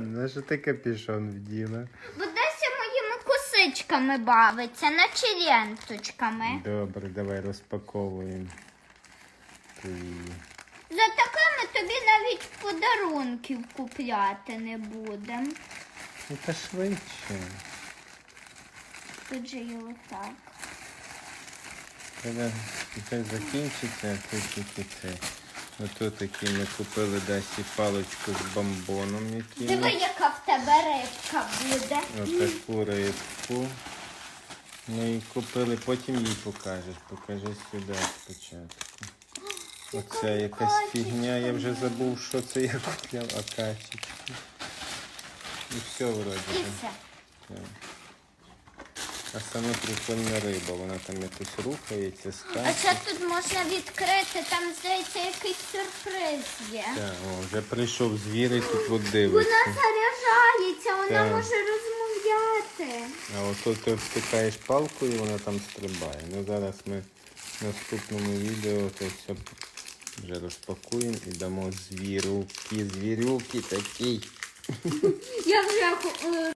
На що ти капюшон вділа? Будеться моїми косичками бавиться, наче ленточками. Добре, давай розпаковуємо. За такими тобі навіть подарунків купляти не будемо. Ну та швидше. Тут же і отак. Коли це закінчиться, то тільки це. Ото такі ми купили Дасі паличку з бомбоном Диви, яким. яка в тебе рибка буде. Отаку рибку. Ми її купили, потім їй покажеш. Покажи сюди спочатку. Оце якась фігня, я вже забув, що це я купляв, акачі. І все вроді. І все. Так. А саме прикольна риба, вона там якось рухається, А скаче. ще тут можна відкрити, там здається якийсь сюрприз є. Так, о, вже прийшов звір і тут от Вона дивиться. заряджається, вона Так. може розмовляти. А от ти втикаєш палкою, вона там стрибає. Ну зараз ми в наступному відео це все вже розпакуємо і дамо звірюки, звірюки такий. Я вже е,